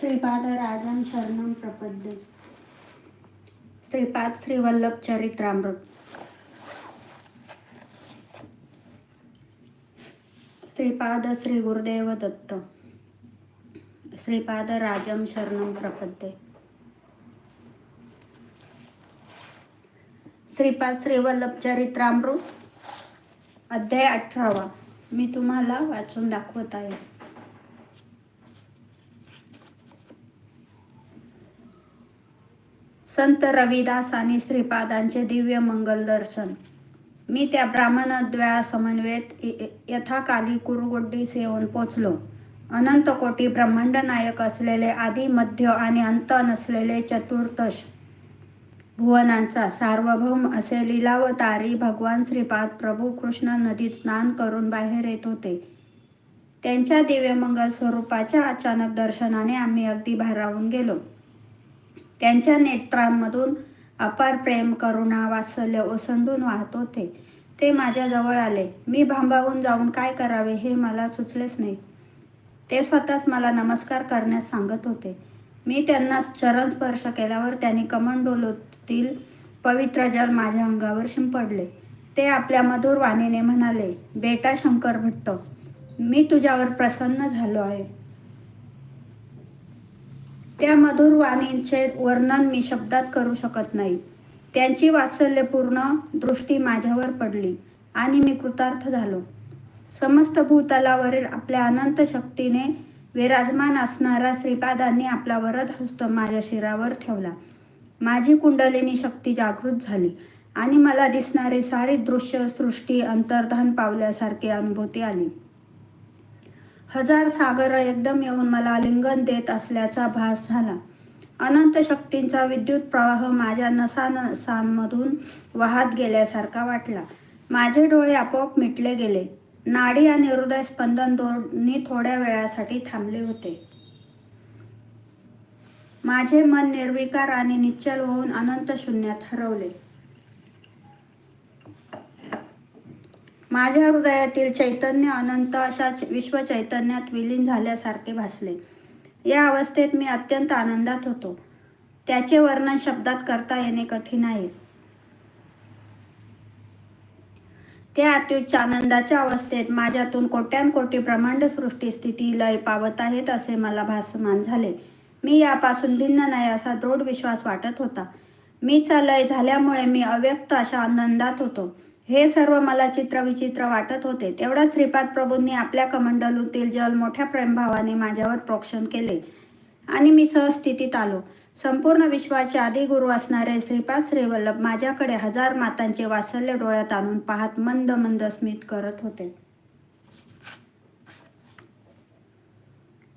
श्रीपादराजं शरणम प्रपद्ये. श्रीपाद श्रीवल्लभ चरित्रामृत श्रीपाद श्री गुरुदेव दत्त. श्रीपाद राजम शरणम प्रपद्ये. श्रीपाद श्रीवल्लभ चरित्रामृत अध्याय अठरावा. मी तुम्हाला वाचून दाखवत आहे. संत रविदास आणि श्रीपादांचे दिव्य मंगल दर्शन. मी त्या ब्राह्मणद्वया समन्वयत यथाकाली कुरुगुड्डीस येऊन पोचलो. अनंत कोटी ब्रह्मांड नायक असलेले आदी मध्य आणि अंत नसलेले चतुर्दश भुवनांचा सार्वभौम असे लिलावतारी भगवान श्रीपाद प्रभू कृष्ण नदीत स्नान करून बाहेर येत होते. त्यांच्या दिव्यमंगल स्वरूपाच्या अचानक दर्शनाने आम्ही अगदी भारावून गेलो. त्यांच्या नेत्रांमधून अपार प्रेम करुणा वात्सल्य ओसंडून वाहत होते. ते माझ्याजवळ आले. मी भांबावून जाऊन काय करावे हे मला सुचलेच नाही. ते स्वतःच मला नमस्कार करण्यास सांगत होते. मी त्यांना चरण स्पर्श केल्यावर त्यांनी कमंडोलोतील पवित्र जल माझ्या अंगावर शिंपडले. ते आपल्या मधुर वाणीने म्हणाले बेटा शंकर भट्ट मी तुझ्यावर प्रसन्न झालो आहे. त्या मधुर वाणींचे वर्णन मी शब्दात करू शकत नाही. त्यांची वात्सल्यपूर्ण दृष्टी माझ्यावर पडली आणि मी कृतार्थ झालो. समस्त भूतलावरील आपल्या अनंत शक्तीने विराजमान असणारा श्रीपादांनी आपला वरद हस्त माझ्या शिरावर ठेवला. माझी कुंडलिनी शक्ती जागृत झाली आणि मला दिसणारे सारे दृश्य सृष्टी अंतर्धान पावल्यासारखी अनुभूती आली. हजार सागर एकदम येऊन मला लिंगन देत असल्याचा भास झाला. अनंत शक्तींचा विद्युत प्रवाह माझ्या नसानसांमधून वाहत गेल्यासारखा वाटला. माझे डोळे आपोआप मिटले गेले. नाडी आणि हृदय स्पंदन दोन्ही थोड्या वेळासाठी थांबले होते. माझे मन निर्विकार आणि निश्चल होऊन अनंत शून्यात हरवले. माझ्या हृदयातील चैतन्य अनंत अशा विश्व चैतन्यात विलीन झाल्यासारखे भासले. या अवस्थेत मी अत्यंत आनंदात होतो. त्याचे वर्णन शब्दात करता येणे कठीण आहे. त्या अत्युच्च आनंदाच्या अवस्थेत माझ्यातून कोट्यानकोटी ब्रह्मांड सृष्टी स्थिती लय पावत आहेत असे मला भासमान झाले. मी यापासून भिन्न नाही असा दृढ विश्वास वाटत होता. मीचा लय झाल्यामुळे मी अव्यक्त अशा आनंदात होतो. हे सर्व मला चित्रविचित्र वाटत होते. तेवढा श्रीपाद प्रभूंनी आपल्या कमंडलूतील जल मोठ्या प्रेमभावाने माझ्यावर प्रोक्षण केले आणि मी सहस्थितीत आलो. संपूर्ण विश्वाचे आदिगुरु असणारे श्रीपाद श्रीवल्लभ माझ्याकडे हजार मातांचे वासल्य डोळ्यात आणून पाहत मंद मंद स्मित करत होते.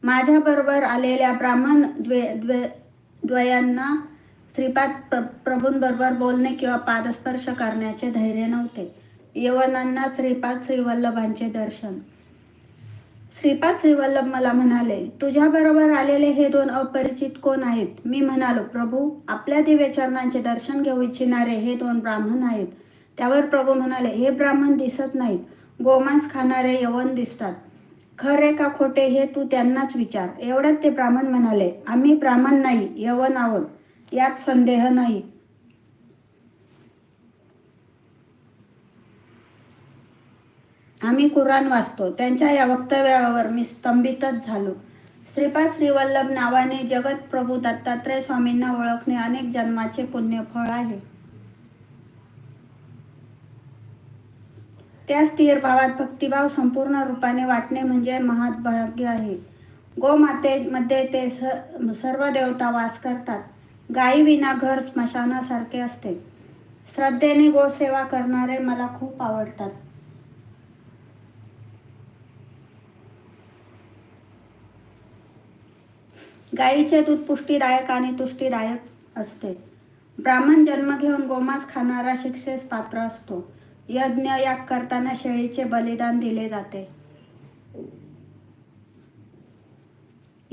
माझ्याबरोबर आलेल्या ब्राह्मण द्वे द्वे द्वयांना श्रीपाद प्र प्रभूंबरोबर बोलणे किंवा पादस्पर्श करण्याचे धैर्य नव्हते. यवनांना श्रीपाद श्रीवल्लभांचे दर्शन. श्रीपाद श्रीवल्लभ मला म्हणाले तुझ्याबरोबर आलेले हे दोन अपरिचित कोण आहेत मी म्हणालो प्रभू आपल्या दिव्यचरणांचे दर्शन घेऊ इच्छिणारे हे दोन ब्राह्मण आहेत त्यावर प्रभू म्हणाले हे ब्राह्मण दिसत नाहीत. गोमांस खाणारे यवन दिसतात. खरे का खोटे हे तू त्यांनाच विचार एवढ्यात ते ब्राह्मण म्हणाले आम्ही ब्राह्मण नाही यवन आहोत. यात संदेह नाही. आम्ही कुराण वाचतो. त्यांच्या या वक्तव्यावर मी स्तंभितच झालो. श्रीपाद श्रीवल्लभ नावाने जगत प्रभू दत्तात्रय स्वामींना ओळखणे अनेक जन्माचे पुण्यफळ आहे. त्या स्थिर भावात भक्तिभाव संपूर्ण रूपाने वाटणे म्हणजे महाभाग्य आहे. गोमातेमध्ये ते स सर्व देवता वास करतात. गायी विना घर स्मशानासारखे असते. श्रद्धेने गोसेवा करणारे मला खूप आवडतात. गायीचे दूध पुष्टीदायक आणि तुष्टीदायक असते. ब्राह्मण जन्म घेऊन गोमांस खाणारा शिक्षेस पात्र असतो. यज्ञ याग करताना शेळीचे बलिदान दिले जाते.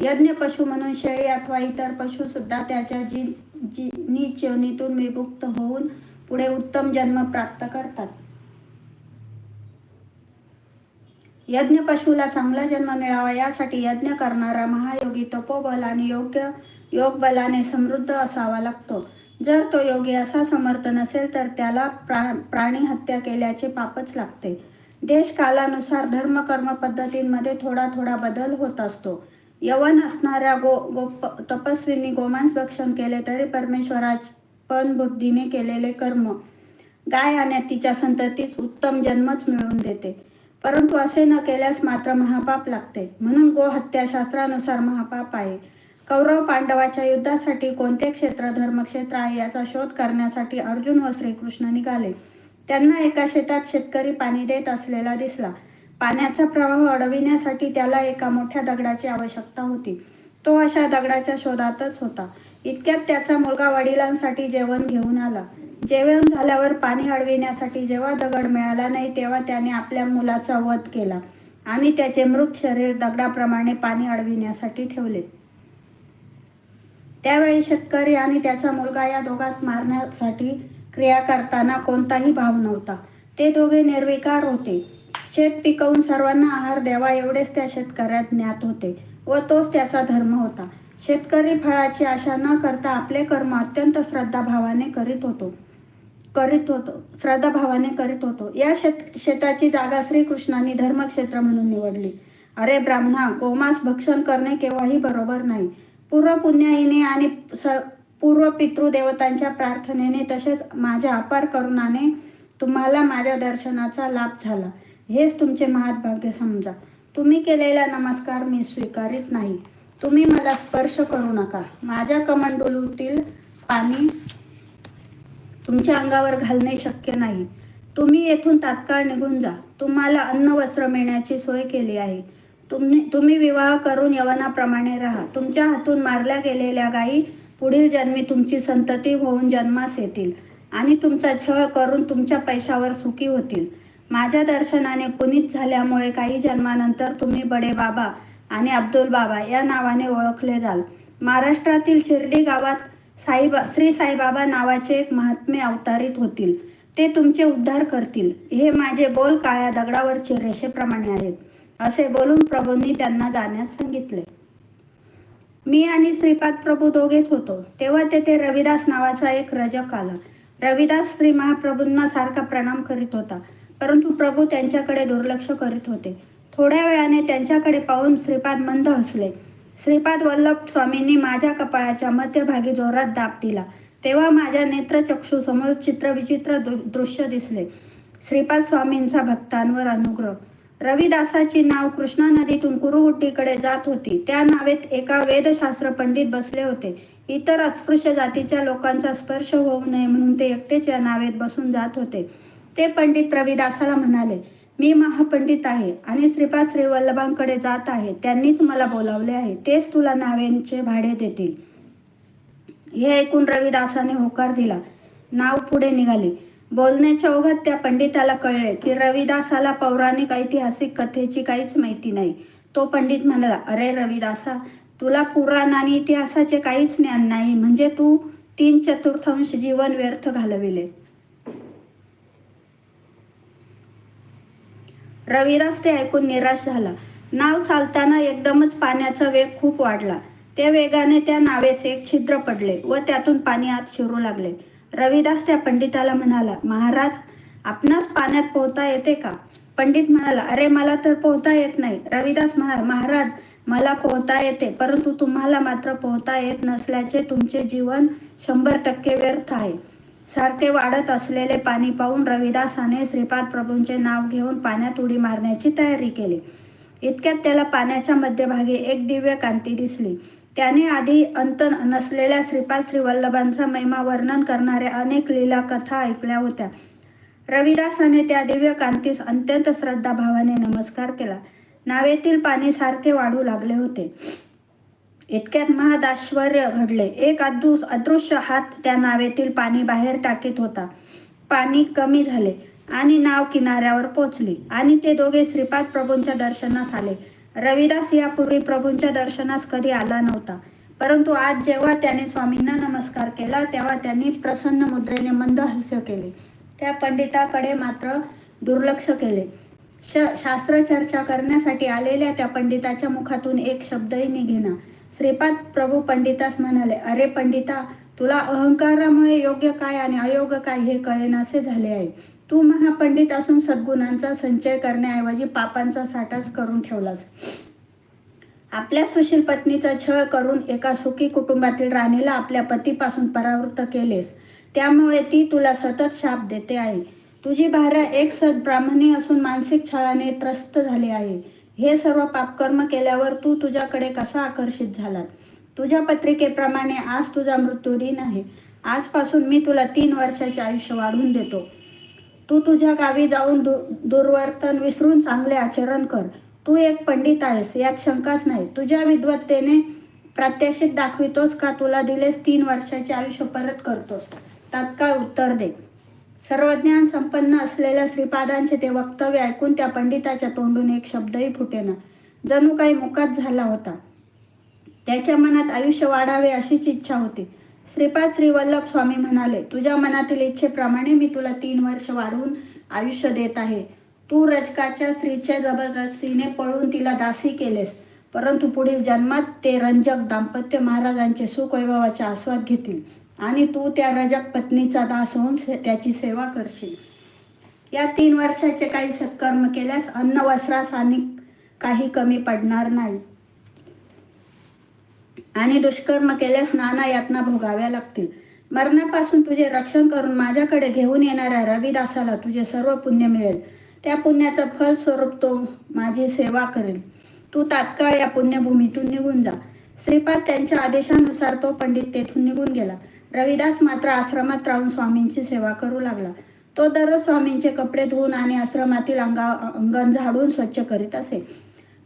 यज्ञ पशु म्हणून शेळी अथवा इतर पशु सुद्धा त्याच्या जी जी नीच विमुक्त होऊन पुढे उत्तम जन्म प्राप्त करतात. यज्ञ पशुला चांगला जन्म मिळावा यासाठी यज्ञ करणारा महायोगी तपोबल आणि योग्य योग बलाने समृद्ध असावा लागतो. जर तो योगी असा समर्थ नसेल तर त्याला प्रा प्राणी हत्या केल्याचे पापच लागते. देश कालानुसार धर्म कर्म पद्धतींमध्ये थोडा थोडा बदल होत असतो. यवन असणाऱ्या गो गोप तपस्वींनी गोमांस भक्षण केले तरी परमेश्वराच पण बुद्धीने केलेले कर्म गाय आणि तिच्या संततीस उत्तम जन्मच मिळवून देते. परंतु असे न केल्यास मात्र महापाप लागते. म्हणून गोहत्या शास्त्रानुसार महापाप आहे. कौरव पांडवाच्या युद्धासाठी कोणते क्षेत्र धर्मक्षेत्र आहे याचा शोध करण्यासाठी अर्जुन व श्रीकृष्ण निघाले. त्यांना एका शेतात शेतकरी पाणी देत असलेला दिसला. पाण्याचा प्रवाह अडविण्यासाठी त्याला एका मोठ्या दगडाची आवश्यकता होती. तो अशा दगडाच्या शोधातच होता. इतक्यात त्याचा मुलगा वडिलांसाठी जेवण घेऊन आला. जेवण झाल्यावर पाणी अडविण्यासाठी जेव्हा दगड मिळाला नाही तेव्हा त्याने आपल्या मुलाचा वध केला आणि त्याचे मृत शरीर दगडाप्रमाणे पाणी अडविण्यासाठी ठेवले. त्यावेळी शेतकरी आणि त्याचा मुलगा या दोघात मारण्यासाठी क्रिया करताना कोणताही भाव नव्हता. ते दोघे निर्विकार होते. शेत पिकवून सर्वांना आहार द्यावा एवढेच त्या शेतकऱ्यात ज्ञात होते व तोच त्याचा धर्म होता. शेतकरी फळाची आशा न करता आपले कर्म अत्यंत श्रद्धाभावाने करीत होतो. करीत होतो. श्रद्धाभावाने करीत होतो. या शेत शेताची जागा श्रीकृष्णांनी धर्मक्षेत्र म्हणून निवडली. अरे ब्राह्मणा गोमास भक्षण करणे केव्हाही बरोबर नाही. पूर्व पुण्याईने आणि स पूर्व पितृदेवतांच्या प्रार्थनेने तसेच माझ्या अपार करुणाने तुम्हाला माझ्या दर्शनाचा लाभ झाला. हेच तुमचे महाभाग्य समजा. तुम्ही केलेला नमस्कार मी स्वीकारित नाही. तुम्ही मला स्पर्श करू नका. माझ्या कमंडोलूतील पाणी तुमच्या अंगावर घालणे शक्य नाही. तुम्ही येथून तात्काळ निघून जा. तुम्हाला अन्न वस्त्र मिळण्याची सोय केली आहे. तुम्ही तुम्ही विवाह करून यवनाप्रमाणे राहा. तुमच्या हातून मारल्या गेलेल्या गायी पुढील जन्मी तुमची संतती होऊन जन्मास येतील आणि तुमचा छळ करून तुमच्या पैशावर सुखी होतील. माझ्या दर्शनाने कुणीत झाल्यामुळे काही जन्मानंतर तुम्ही बडे बाबा आणि अब्दुल बाबा या नावाने ओळखले जाल. महाराष्ट्रातील शिर्डी गावात साईबा श्री साईबाबा नावाचे एक महात्मे अवतारित होतील. ते तुमचे उद्धार करतील. हे माझे बोल काळ्या दगडावरचे रेषेप्रमाणे आहेत. असे बोलून प्रभूंनी त्यांना जाण्यास सांगितले. मी आणि श्रीपाद प्रभू दोघेच होतो. तेव्हा तेथे रविदास नावाचा एक रजक आला. रविदास श्री महाप्रभूंना सारखा प्रणाम करीत होता. परंतु प्रभू त्यांच्याकडे दुर्लक्ष करीत होते. थोड्या वेळाने त्यांच्याकडे पाहून श्रीपाद मंद हसले. श्रीपाद वल्लभ स्वामींनी माझ्या कपाळाच्या मध्यभागी जोरात दाब दिला. तेव्हा माझ्या नेत्रचक्षू समोर चित्रविचित्र दृश्य दिसले. श्रीपाद स्वामींचा भक्तांवर अनुग्रह. रविदासाची नाव कृष्णा नदीतून कुरुहुट्टीकडे जात होती. त्या नावेत एका वेदशास्त्र पंडित बसले होते. इतर अस्पृश्य जातीच्या लोकांचा स्पर्श होऊ नये म्हणून ते एकटेच या नावेत बसून जात होते. ते पंडित रविदासाला म्हणाले मी महापंडित आहे आणि श्रीपाद वल्लभांकडे जात आहे. त्यांनीच मला बोलावले आहे. तेच तुला नावेंचे भाडे देतील. हे ऐकून रविदासाने होकार दिला. नाव पुढे निघाले. बोलण्याच्या ओघात त्या पंडिताला कळले की रविदासाला पौराणिक ऐतिहासिक कथेची काहीच माहिती नाही. तो पंडित म्हणाला अरे रविदासा तुला पुराण आणि इतिहासाचे काहीच ज्ञान नाही. म्हणजे तू तीन चतुर्थांश जीवन व्यर्थ घालविले. रविदास ते ऐकून निराश झाला. नाव चालताना एकदमच पाण्याचा वेग खूप वाढला. त्या वेगाने त्या नावेस एक छिद्र पडले व त्यातून पाणी आत शिरू लागले. रविदास त्या पंडिताला म्हणाला महाराज आपणास पाण्यात पोहता येते का? पंडित म्हणाला अरे मला तर पोहता येत नाही. रविदास म्हणाला महाराज मला पोहता येते परंतु तुम्हाला मात्र पोहता येत नसल्याचे तुमचे जीवन शंभर टक्के व्यर्थ आहे. सारखे वाढत असलेले पाणी पाहून रविदासाने श्रीपाद प्रभूंचे नाव घेऊन पाण्यात उडी मारण्याची तयारी केली. इतक्यात त्याला पाण्याच्या मध्यभागी एक दिव्य कांती दिसली. त्याने आधी अंत नसलेल्या श्रीपाद श्रीवल्लभांचा महिमा वर्णन करणाऱ्या अनेक लीला कथा ऐकल्या होत्या. रविदासाने त्या दिव्य कांतीस अत्यंत श्रद्धाभावाने नमस्कार केला. नावेतील पाणी सारखे वाढू लागले होते. इतक्यात महादाश्वर्य घडले. एक अदृ अदृश्य हात त्या नावेतील पाणी बाहेर टाकीत होता. पाणी कमी झाले आणि नाव किनाऱ्यावर पोचली आणि ते दोघे श्रीपाद प्रभूंच्या दर्शनास आले. रविदास यापूर्वी प्रभूंच्या दर्शनास कधी आला नव्हता. परंतु आज जेव्हा त्याने स्वामींना नमस्कार केला तेव्हा त्यांनी प्रसन्न मुद्रेने मंद हास्य केले. त्या पंडिताकडे मात्र दुर्लक्ष केले. श शास्त्र चर्चा करण्यासाठी आलेल्या त्या पंडिताच्या मुखातून एक शब्दही निघेना. श्रीपाद प्रभू पंडितास म्हणाले अरे पंडिता तुला अहंकारामुळे योग्य काय आणि अयोग्य काय हे कळेनासे झाले आहे. तू महापंडित असून सद्गुणांचा संचय करण्याऐवजी पापांचा साठाच करून ठेवलास. आपल्या सुशील पत्नीचा छळ करून एका सुखी कुटुंबातील राणीला आपल्या पतीपासून परावृत्त केलेस. त्यामुळे ती तुला सतत शाप देते आहे. तुझी भार्या एक सद ब्राह्मणी असून मानसिक छळाने त्रस्त झाली आहे. हे सर्व पापकर्म केल्यावर तू तुझ्याकडे कसा आकर्षित झालात तुझ्या पत्रिकेप्रमाणे आज तुझा मृत्यू दिन आहे. आजपासून मी तुला तीन वर्षाचे आयुष्य वाढवून देतो. तू तुझ्या गावी जाऊन दु दुर्वर्तन विसरून चांगले आचरण कर. तू एक पंडित आहेस यात शंकाच नाही. तुझ्या विद्वत्तेने प्रात्यक्षिक दाखवितोस का? तुला दिलेस तीन वर्षाचे आयुष्य परत करतोस. तात्काळ उत्तर दे. सर्वज्ञान संपन्न असलेल्या श्रीपादांचे ते वक्तव्य ऐकून त्या पंडिताच्या तोंडून एक शब्दही फुटेना. जणू काही मुकात झाला होता. त्याच्या मनात आयुष्य वाढावे अशीच इच्छा होती. श्रीपाद श्री वल्लभ स्वामी म्हणाले तुझ्या मनातील इच्छेप्रमाणे मी तुला तीन वर्ष वाढवून आयुष्य देत आहे. तू रजकाच्या स्त्रीच्या जबरदस्तीने पळून तिला दासी केलेस. परंतु पुढील जन्मात ते रंजक दाम्पत्य महाराजांचे सुखवैभवाचा आस्वाद घेतील. आणि तू त्या रजक पत्नीचा दास होऊन से- त्याची सेवा करशील. या तीन वर्षाचे काही सत्कर्म केल्यास अन्न वस्त्रास आणि काही कमी पडणार नाही. आणि दुष्कर्म केल्यास नाना यातना भोगाव्या लागतील. मरणापासून तुझे रक्षण करून माझ्याकडे घेऊन येणाऱ्या रविदासाला तुझे सर्व पुण्य मिळेल. त्या पुण्याचं फल स्वरूप तो माझी सेवा करेल. तू तात्काळ या पुण्यभूमीतून निघून जा. श्रीपाद त्यांच्या आदेशानुसार तो पंडित तेथून निघून गेला. रविदास मात्र आश्रमात राहून स्वामींची सेवा करू लागला. तो दररोज स्वामींचे कपडे धुवून आणि आश्रमातील अंगा अंगण झाडून स्वच्छ करीत असे.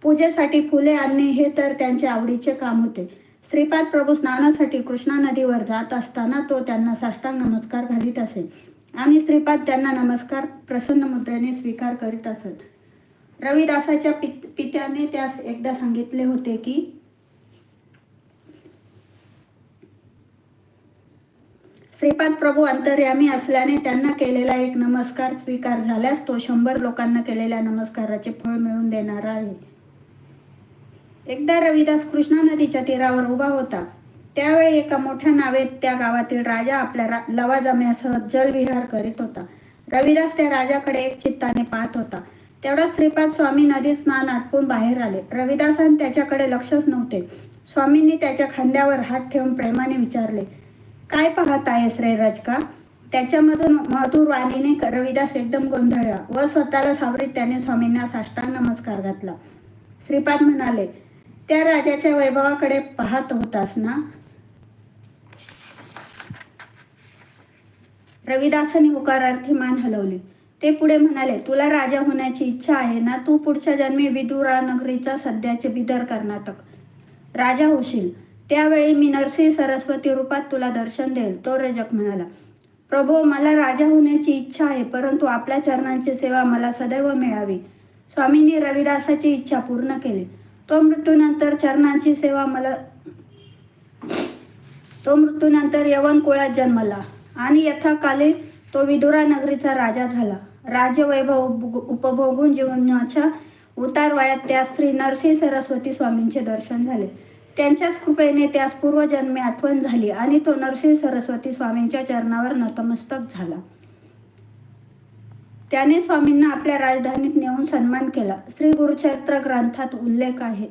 पूजेसाठी फुले आणणे हे तर त्यांचे आवडीचे काम होते. श्रीपाद प्रभू स्नानासाठी कृष्णा नदीवर जात असताना तो त्यांना साष्टांग नमस्कार घालीत असे आणि श्रीपाद त्यांना नमस्कार प्रसन्न मुद्रेने स्वीकार करीत असत. रविदासाच्या पित पित्याने त्यास एकदा सांगितले होते की श्रीपाद प्रभू अंतर्यामी असल्याने त्यांना केलेला एक नमस्कार स्वीकार झाल्यास तो शंभर लोकांना केलेल्या नमस्काराचे फळ मिळवून देणार आहे. एकदा रविदास कृष्णा नदीच्या तीरावर उभा होता. त्यावेळी एका मोठ्या नावेत त्या गावातील राजा आपल्या रा- लवाजम्यासह जलविहार करीत होता. रविदास त्या राजाकडे एक चित्ताने पाहत होता. तेवढा श्रीपाद स्वामी नदीत स्नान आटपून बाहेर आले. रविदासान त्याच्याकडे लक्षच नव्हते. स्वामींनी त्याच्या खांद्यावर हात ठेवून प्रेमाने विचारले काय पाहत आहेस रे का त्याच्यामधून मधुर वाणीने रविदास एकदम गोंधळला व स्वतःला सावरीत त्याने स्वामींना साष्टांग नमस्कार घातला. श्रीपाद म्हणाले त्या राजाच्या वैभवाकडे पाहत होतास ना? रविदासाने होकारार्थी मान हलवली. ते पुढे म्हणाले तुला राजा होण्याची इच्छा आहे ना? तू पुढच्या जन्मी विदुरा नगरीचा सध्याचे बिदर कर्नाटक. राजा होशील. त्यावेळी मी नरसिंह सरस्वती रूपात तुला दर्शन देईल तो रजक म्हणाला. प्रभो मला राजा होण्याची इच्छा आहे परंतु आपल्या चरणांची सेवा मला सदैव मिळावी. स्वामींनी रविदासाची इच्छा पूर्ण केली. तो मृत्यूनंतर चरणांची सेवा मला तो मृत्यूनंतर यवन कुळात जन्मला आणि यथाकाले तो विदुरा नगरीचा राजा झाला. राजवैभव उपभोगून जीवनाच्या उतार वयात त्या श्री नरसिंह सरस्वती स्वामींचे दर्शन झाले. त्यांच्याच कृपेने त्यास पूर्वजन्मी आठवण झाली आणि तो नरसिंह सरस्वती स्वामींच्या चरणावर नतमस्तक झाला. त्याने स्वामींना आपल्या राजधानीत नेऊन सन्मान केला. श्री गुरुचरित्र ग्रंथात उल्लेख आहे.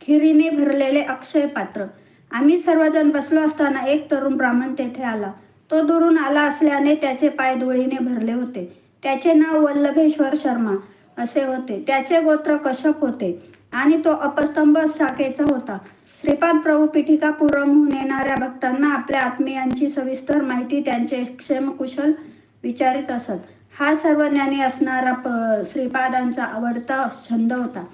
खिरीने भरलेले अक्षय पात्र. आम्ही सर्वजण बसलो असताना एक तरुण ब्राह्मण तेथे आला. तो दुरून आला असल्याने त्याचे पाय धुळीने भरले होते. त्याचे नाव वल्लभेश्वर शर्मा असे होते. त्याचे गोत्र कश्यप होते. आणि तो अपस्तंभ शाखेचा होता. श्रीपाद प्रभू पीठिका पुरमहून येणाऱ्या भक्तांना आपल्या आत्मीयांची सविस्तर माहिती त्यांचे क्षेमकुशल विचारित असत. हा सर्व ज्ञानी असणारा प श्रीपादांचा आवडता छंद होता.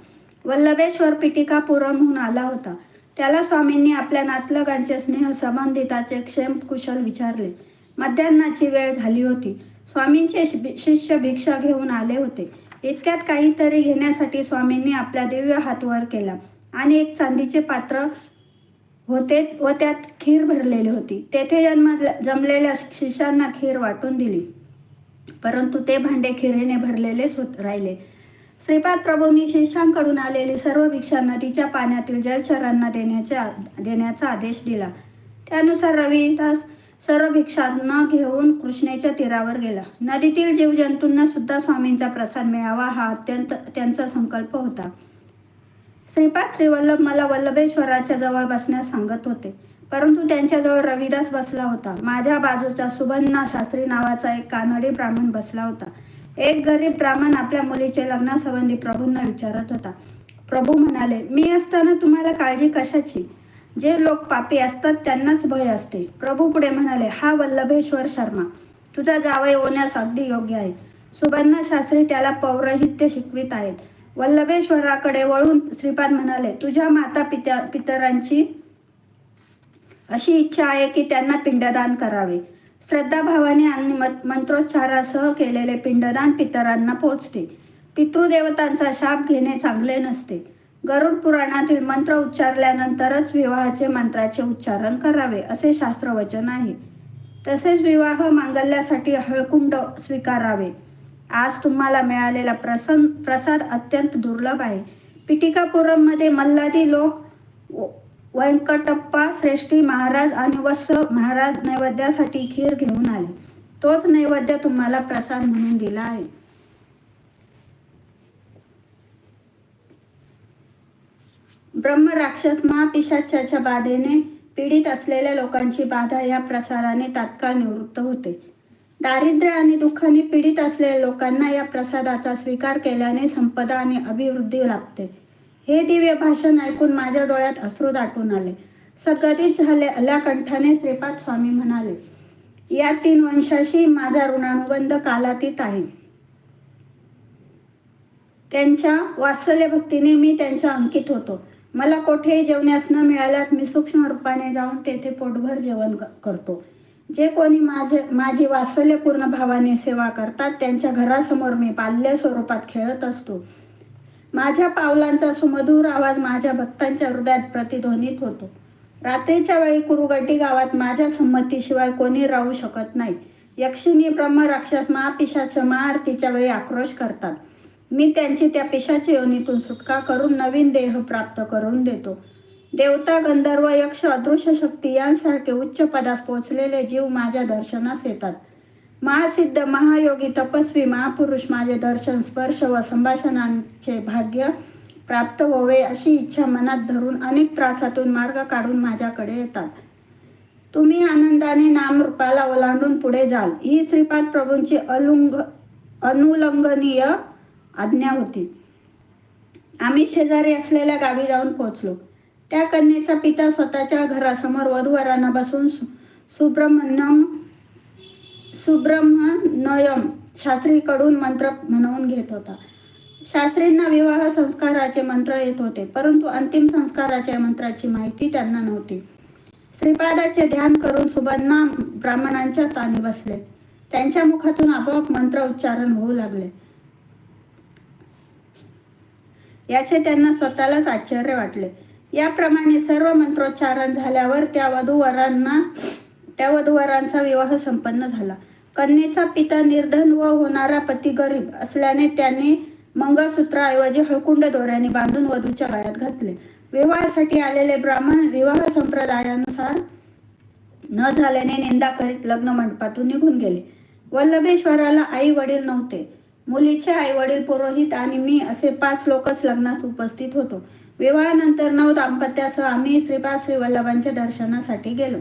वल्लभेश्वर पिटिकापुरमहून आला होता. त्याला स्वामींनी आपल्या नातलगांचे स्नेह संबंधिताचे क्षेमकुशल विचारले. मध्यान्नाची वेळ झाली होती. स्वामींचे शिष्य भिक्षा घेऊन आले होते. इतक्यात काहीतरी घेण्यासाठी स्वामींनी आपला दिव्य हात वर केला. आणि एक चांदीचे पात्र होते व त्यात खीर भरलेली होती. तेथे जन्म जमलेल्या शिष्यांना खीर वाटून दिली. परंतु ते भांडे खिरेने भरलेलेच होत राहिले. श्रीपाद प्रभूंनी शिष्यांकडून आलेली सर्व भिक्षा नदीच्या पाण्यातील जलचरांना देण्याच्या देण्याचा आदेश दिला. त्यानुसार रविदास सर्व भिक्षांना घेऊन कृष्णेच्या तीरावर गेला. नदीतील जीवजंतूंना सुद्धा स्वामींचा प्रसाद मिळावा हा अत्यंत त्यांचा संकल्प होता. श्रीपाद श्रीवल्लभ मला वल्लभेश्वराच्या जवळ बसण्यास सांगत होते. परंतु त्यांच्याजवळ रविदास बसला होता. माझ्या बाजूचा सुबन्ना शास्त्री नावाचा एक कानडी ब्राह्मण बसला होता. एक गरीब ब्राह्मण आपल्या मुलीचे लग्नासंबंधी प्रभूंना विचारत होता. प्रभू म्हणाले मी असताना तुम्हाला काळजी कशाची? जे लोक पापी असतात त्यांनाच भय असते. प्रभू पुढे म्हणाले हा वल्लभेश्वर शर्मा तुझा जावई होण्यास अगदी योग्य आहे. सुबन्ना शास्त्री त्याला पौरोहित्य शिकवित आहेत. वल्लभेश्वराकडे वळून श्रीपाद म्हणाले तुझ्या माता पित्या पितरांची अशी इच्छा आहे की त्यांना पिंडदान करावे. श्रद्धाभावाने आणि मंत्रोच्चारासह केलेले पिंडदान पितरांना पोचते. पितृदेवतांचा शाप घेणे चांगले नसते. गरुड पुराणातील मंत्र उच्चारल्यानंतरच विवाहाचे मंत्राचे उच्चारण करावे असे शास्त्रवचन आहे. तसेच विवाह मांगल्यासाठी हळकुंड स्वीकारावे. आज तुम्हाला मिळालेला प्रसन्न प्रसाद अत्यंत दुर्लभ आहे. पिटिकापुरममध्ये मल्लादी लोक व- व्यंकटप्पा श्रेष्ठी महाराज आणि वत्स महाराज नैवेद्यासाठी खीर घेऊन आले. तोच नैवेद्य तुम्हाला प्रसाद म्हणून दिला आहे. ब्रह्म राक्षस महापिशाच्याच्या बाधेने पीडित असलेल्या लोकांची बाधा या प्रसादाने तात्काळ निवृत्त होते. दारिद्र्य आणि दुःखाने पीडित असलेल्या लोकांना या प्रसादाचा स्वीकार केल्याने संपदा आणि अभिवृद्धी लाभते. हे दिव्य भाषण ऐकून माझ्या डोळ्यात अश्रू दाटून आले. सगदित झाले अल्याकंठाने श्रीपाद स्वामी म्हणाले या तीन वंशाशी माझा ऋणानुबंध कालातीत आहे. त्यांच्या वात्सल्य भक्तीने मी त्यांच्या अंकित होतो. मला कोठेही जेवण्यास न मिळाल्यास मी सूक्ष्म रूपाने जाऊन तेथे पोटभर जेवण करतो. जे कोणी माझे माझी वात्सल्यपूर्ण भावाने सेवा करतात त्यांच्या घरासमोर मी पाल्य स्वरूपात खेळत असतो. माझ्या पावलांचा सुमधूर आवाज माझ्या भक्तांच्या हृदयात प्रतिध्वनित होतो. रात्रीच्या वेळी कुरुगटी गावात माझ्या संमतीशिवाय कोणी राहू शकत नाही. यक्षिणी ब्रह्म राक्षस महापिशाच्या महाआरतीच्या वेळी आक्रोश करतात. मी त्यांची त्या पिशाच्या योनीतून सुटका करून नवीन देह प्राप्त करून देतो. देवता गंधर्व यक्ष अदृश्य शक्ती यांसारखे उच्च पदास पोचलेले जीव माझ्या दर्शनास येतात. महासिद्ध महायोगी तपस्वी महापुरुष माझे दर्शन स्पर्श व संभाषणांचे भाग्य प्राप्त व्हावे अशी इच्छा मनात धरून अनेक त्रासातून मार्ग काढून माझ्याकडे येतात. तुम्ही आनंदाने नामरूपाला ओलांडून पुढे जाल. ही श्रीपाद प्रभूंची अलुंग अनुलंघनीय आज्ञा होती. आम्ही शेजारी असलेल्या गावी जाऊन पोहोचलो. त्या कन्येचा पिता स्वतःच्या घरासमोर वधूवरांना बसून सु- सुब्रह्मण्यम शास्त्रीकडून मंत्र म्हणवून घेत होता. शास्त्रींना विवाह संस्काराचे मंत्र येत होते परंतु अंतिम संस्काराच्या मंत्राची माहिती त्यांना नव्हती. श्रीपादाचे ध्यान करून सुबन्ना ब्राह्मणांच्या स्थानी बसले. त्यांच्या मुखातून आपोआप मंत्र उच्चारण होऊ लागले. याचे त्यांना स्वतःलाच आश्चर्य वाटले. याप्रमाणे सर्व मंत्रोच्चारण झाल्यावर त्या वधूवरांना त्या वधूवरांचा विवाह संपन्न झाला. कन्येचा पिता निर्धन व होणारा पती गरीब असल्याने त्याने मंगळसूत्राऐवजी हळकुंड दोऱ्याने बांधून वधूच्या गळ्यात घातले. विवाहासाठी आलेले ब्राह्मण विवाह संप्रदायानुसार न झाल्याने निंदा करीत लग्न मंडपातून निघून गेले. वल्लभेश्वराला आई वडील नव्हते. मुलीचे आई वडील पुरोहित आणि मी असे पाच लोकच लग्नास उपस्थित होतो. विवाहानंतर नऊ दाम्पत्यासह आम्ही श्रीपाद श्री वल्लभांच्या दर्शनासाठी गेलो.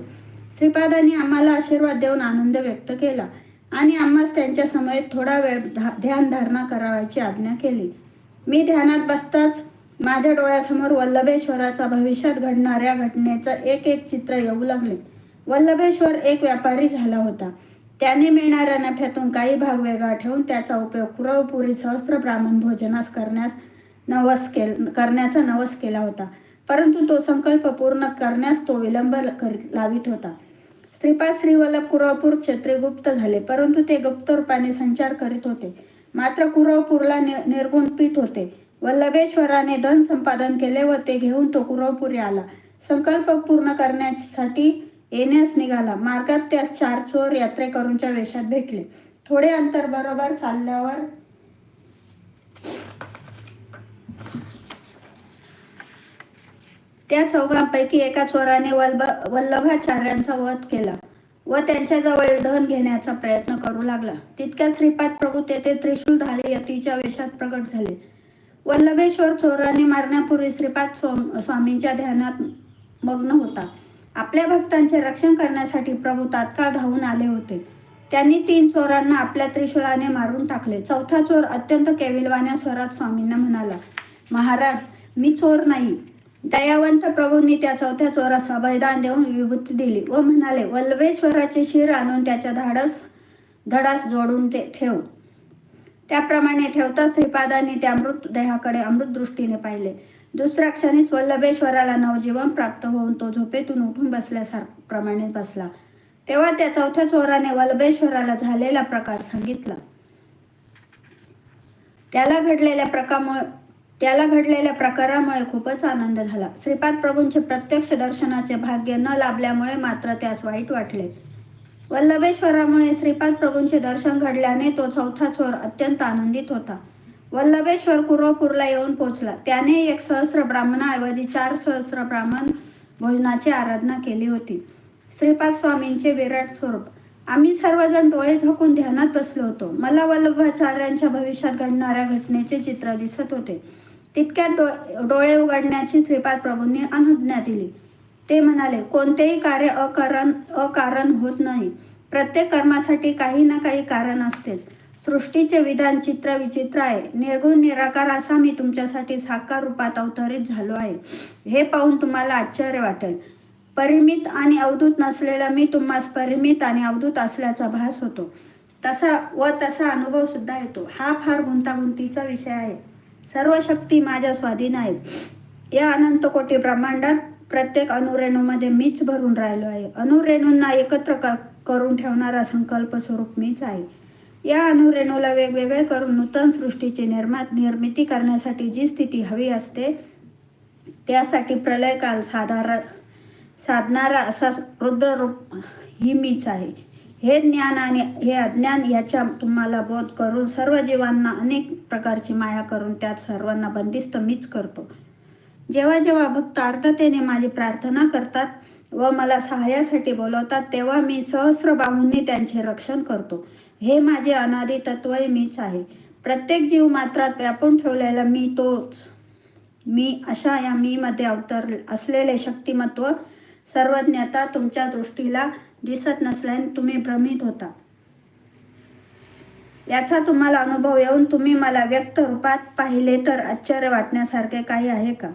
श्रीपादांनी आम्हाला आशीर्वाद देऊन आनंद व्यक्त केला आणि आम्हास त्यांच्या समयेत थोडा वेळ धा- ध्यान धारणा करावयाची आज्ञा केली. मी ध्यानात बसताच माझ्या डोळ्यासमोर वल्लभेश्वराचा भविष्यात घडणाऱ्या घटनेचं एक एक चित्र येऊ लागले. वल्लभेश्वर एक व्यापारी झाला होता. त्याने मिळणाऱ्या नफ्यातून काही भाग वेगळा ठेवून त्याचा उपयोग पुरवपुरी सहस्र ब्राह्मण भोजनास करण्यास नवस केल करण्याचा नवस केला होता. परंतु तो संकल्प पूर्ण करण्यास तो विलंब करीत लावित होता. श्रीपाद श्रीवल्लभ कुरवपूर क्षेत्रे गुप्त झाले परंतु ते गुप्त रूपाने संचार करीत होते. मात्र कुरवपूरला नि- निर्गुण पीठ होते. वल्लभेश्वराने धन संपादन केले व ते घेऊन तो कुरवपुरी आला. संकल्प पूर्ण करण्यासाठी येण्यास निघाला. मार्गात त्या चार चोर यात्रेकरूंच्या वेशात भेटले. थोडे अंतर बरोबर चालल्यावर त्या चौघांपैकी एका चोराने वल्भ वल्लभाचार्यांचा वध केला व त्यांच्याजवळ धन घेण्याचा प्रयत्न करू लागला. तितक्यात श्रीपाद प्रभू तेथे त्रिशूल धाले यतीच्या वेशात प्रगट झाले. वल्लभेश्वर चोराने मारण्यापूर्वी श्रीपाद स्वाम- स्वामींच्या ध्यानात मग्न होता. आपल्या भक्तांचे रक्षण करण्यासाठी प्रभू तात्काळ धावून आले होते. त्यांनी तीन चोरांना आपल्या त्रिशूलाने मारून टाकले. चौथा चोर अत्यंत केविलवाण्या स्वरात स्वामींना म्हणाला महाराज मी चोर नाही. दयावंत प्रभूंनी त्या चौथ्या चोरास अभयदान देऊन विभूती दिली व म्हणाले वल्वेश्वराचे शिर आणून त्याच्या धाडस धडास जोडून ते ठेव. त्याप्रमाणे ठेवता श्रीपादांनी त्या मृतदेहाकडे अमृत दृष्टीने पाहिले. दुसऱ्या क्षणीच वल्लभेश्वराला नवजीवन प्राप्त होऊन तो झोपेतून उठून बसल्यासारप्रमाणे बसला. तेव्हा त्या चौथ्या चोराने वल्लभेश्वराला झालेला प्रकार सांगितला. त्याला घडलेल्या प्रकामुळे त्याला घडलेल्या प्रकारामुळे खूपच आनंद झाला. श्रीपाद प्रभूंचे प्रत्यक्ष दर्शनाचे भाग्य न लाभल्यामुळे मात्र त्यास वाईट वाटले. वल्लभेश्वरामुळे श्रीपाद प्रभूंचे दर्शन घडल्याने तो चौथा चोर अत्यंत आनंदित होता. वल्लभेश्वर कुरोपूरला येऊन पोहोचला. त्याने एक सहस्र ब्राह्मणाऐवजी चार सहस्र ब्राह्मण भोजनाची आराधना केली होती. श्रीपाद स्वामींचे विराट स्वरूप. आम्ही सर्वजण डोळे झाकून ध्यानात बसलो होतो. मला वल्लभाचार्यांच्या भविष्यात घडणाऱ्या घटनेचे चित्र दिसत होते. तितक्यात डो डोळे उघडण्याची श्रीपाद प्रभूंनी अनुज्ञा दिली. ते म्हणाले कोणतेही कार्य अकारण अकारण होत नाही. प्रत्येक कर्मासाठी काही ना काही कारण असते सृष्टीचे विधान चित्र विचित्र आहे. निर्गुण निराकार असा मी तुमच्यासाठी साकार रूपात अवतरित झालो आहे. हे पाहून तुम्हाला आश्चर्य वाटेल. परिमित आणि अवधूत नसलेला मी तुम्हास परिमित आणि अवधूत असल्याचा भास होतो. तसा व तसा अनुभव सुद्धा येतो. हा फार गुंतागुंतीचा विषय आहे. सर्व शक्ती माझ्या स्वाधीन आहेत. या अनंत कोटी ब्रह्मांडात प्रत्येक अणुरेणूमध्ये मीच भरून राहिलो आहे. अणुरेणूंना एकत्र क- करून ठेवणारा संकल्प स्वरूप मीच आहे. या अणुरेणूला वेगवेगळे करून नूतन सृष्टीची निर्मा निर्मिती करण्यासाठी जी स्थिती हवी असते त्यासाठी प्रलयकाल साधारण साधणारा असा रुद्ररूप ही मीच आहे. हे ज्ञान आणि हे अज्ञान याच्या तुम्हाला बोध करून सर्व जीवांना अनेक प्रकारची माया करून त्यात सर्वांना बंदिस्त मीच करतो. जेव्हा जेव्हा भक्त अर्थतेने माझी प्रार्थना करतात व मला सहाय्यासाठी बोलवतात तेव्हा मी सहस्र बाहूंनी त्यांचे रक्षण करतो. हे माझे अनादी तत्वही मीच आहे. प्रत्येक जीव मात्रात व्यापून ठेवलेला मी तोच. मी अशा या मीमध्ये अवतर असलेले शक्तिमत्व सर्वज्ञता तुमच्या दृष्टीला दिसत नसल्याने तुम्ही भ्रमित होता. याचा तुम्हाला अनुभव येऊन तुम्ही मला व्यक्त रूपात पाहिले तर आश्चर्य वाटण्यासारखे काही आहे का?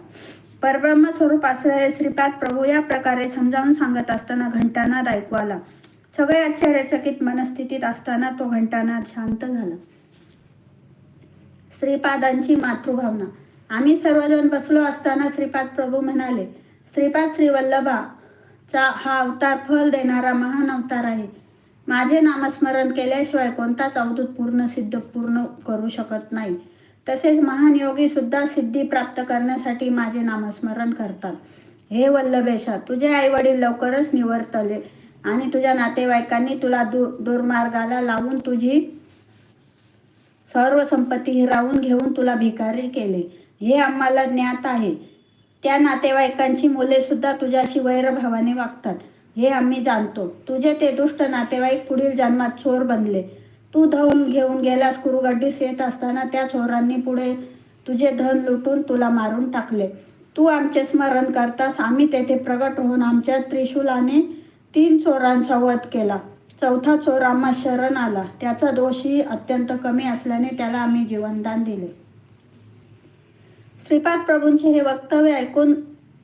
परब्रह्म स्वरूप असलेले श्रीपाद प्रभू या प्रकारे समजावून सांगत असताना घंटानाद ऐकू आला. सगळे आश्चर्यचकित मनस्थितीत असताना तो घंटानाद शांत झाला. श्रीपादांची मातृभावना. आम्ही सर्वजण बसलो असताना श्रीपाद प्रभू म्हणाले श्रीपाद श्रीवल्लभा चा हा अवतार फल देणारा महान अवतार आहे. माझे नामस्मरण केल्याशिवाय कोणताच अवधूत पूर्ण सिद्ध पूर्ण करू शकत नाही. तसेच महान योगी सुद्धा सिद्धी प्राप्त करण्यासाठी माझे नामस्मरण करतात. हे वल्लभेशा तुझे आई वडील लवकरच निवर्तले आणि तुझ्या नातेवाईकांनी तुला दु दुर्मार्गाला लावून तुझी सर्व संपत्ती हिरावून घेऊन तुला भिकारी केले. हे आम्हाला ज्ञात आहे. त्या नातेवाईकांची मुले सुद्धा तुझ्याशी वैरभावाने वागतात. हे आम्ही जाणतो. तुझे ते दुष्ट नातेवाईक पुढील जन्मात चोर बनले. तू धवून घेऊन गेलास कुरुगड्डीस येत असताना त्या चोरांनी पुढे तुझे धन लुटून तुला मारून टाकले. तू आमचे स्मरण करतास. आम्ही तेथे प्रगट होऊन आमच्या त्रिशूलाने तीन चोरांचा वध केला. चौथा चोर आम्हा शरण आला. त्याचा दोषही अत्यंत कमी असल्याने त्याला आम्ही जीवनदान दिले. श्रीपाद प्रभूंचे हे वक्तव्य ऐकून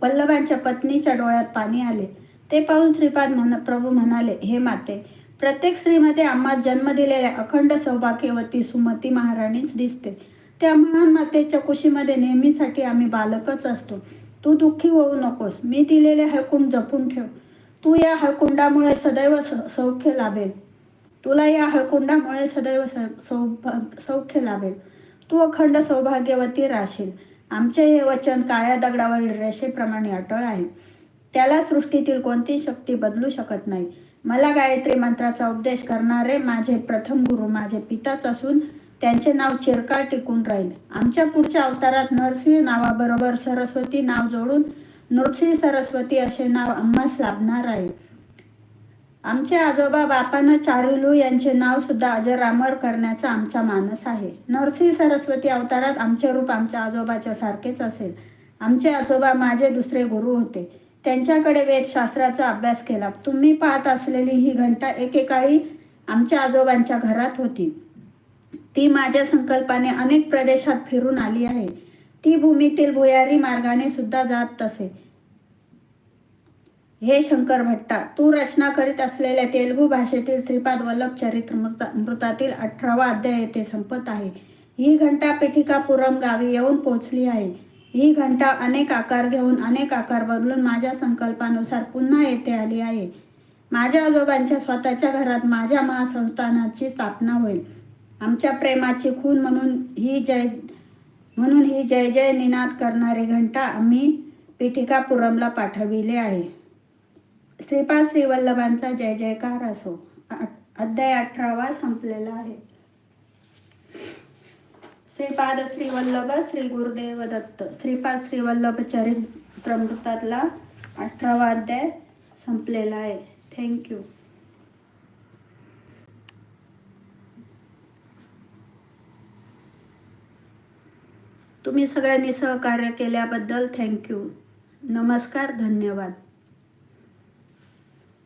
वल्लभांच्या पत्नीच्या डोळ्यात पाणी आले. ते पाहून श्रीपाद म्हण प्रभू म्हणाले हे माते प्रत्येक स्त्रीमध्ये आम्हा जन्म दिलेल्या अखंड सौभाग्यवती सुमती महाराणीच दिसते. त्या महान मातेच्या कुशीमध्ये नेहमीसाठी आम्ही बालकच असतो. तू दुःखी होऊ नकोस. मी दिलेले हळकून जपून ठेव. तू या हळकुंडामुळे सदैव स- सौख्य लाभेल. तुला या हळकुंडामुळे सदैव स- सौभाग सौख्य लाभेल. तू अखंड सौभाग्यवती राशील. आमचे हे वचन काळ्या दगडावरील रेषेप्रमाणे अटळ आहे. त्याला सृष्टीतील कोणतीही शक्ती बदलू शकत नाही. मला गायत्री मंत्राचा उपदेश करणारे माझे प्रथम गुरु माझे पिताच असून त्यांचे नाव चिरकाळ टिकून राहील. आमच्या पुढच्या अवतारात नरसिंह नावाबरोबर सरस्वती नाव जोडून नृसिंह सरस्वती असे नाव आम्हास लाभणार आहे. आमचे आजोबा बापानं चारुलू यांचे नाव सुद्धा अजरामर करण्याचा आमचा मानस आहे. नरसिंह सरस्वती अवतारात आमचे रूप आमच्या आजोबाच्या सारखेच असेल. आमचे आजोबा माझे दुसरे गुरु होते. त्यांच्याकडे वेदशास्त्राचा अभ्यास केला. तुम्ही पाहत असलेली ही घंटा एकेकाळी आमच्या आजोबांच्या घरात होती. ती माझ्या संकल्पाने अनेक प्रदेशात फिरून आली आहे. ती भूमीतील भुयारी मार्गाने सुद्धा जात असे हे शंकर भट्टा तू रचना करीत असलेल्या तेलुगू भाषेतील श्रीपाद वल्लभ चरित्र मृता मृतातील अठरावा अध्याय येथे संपत आहे. ही घंटा पिठिकापुरम गावी येऊन पोचली आहे. ही घंटा अनेक आकार घेऊन अनेक आकार बदलून माझ्या संकल्पानुसार पुन्हा येथे आली आहे. माझ्या आजोबांच्या स्वतःच्या घरात माझ्या महासंस्थानाची स्थापना होईल. आमच्या प्रेमाची खून म्हणून ही जय म्हणून ही जय जय निनाद करणारी घंटा आम्ही पिठिकापुरमला पाठविले आहे. श्रीपाद श्रीवल्लभांचा जय जयकार असो. अ- अध्याय अठरावा संपलेला आहे. श्रीपाद श्रीवल्लभ श्री गुरुदेव दत्त. श्रीपाद श्रीवल्लभ चरित्रमृतातला अठरावा अध्याय संपलेला आहे. थँक्यू तुम्ही सगळ्यांनी सहकार्य केल्याबद्दल थँक्यू. नमस्कार धन्यवाद.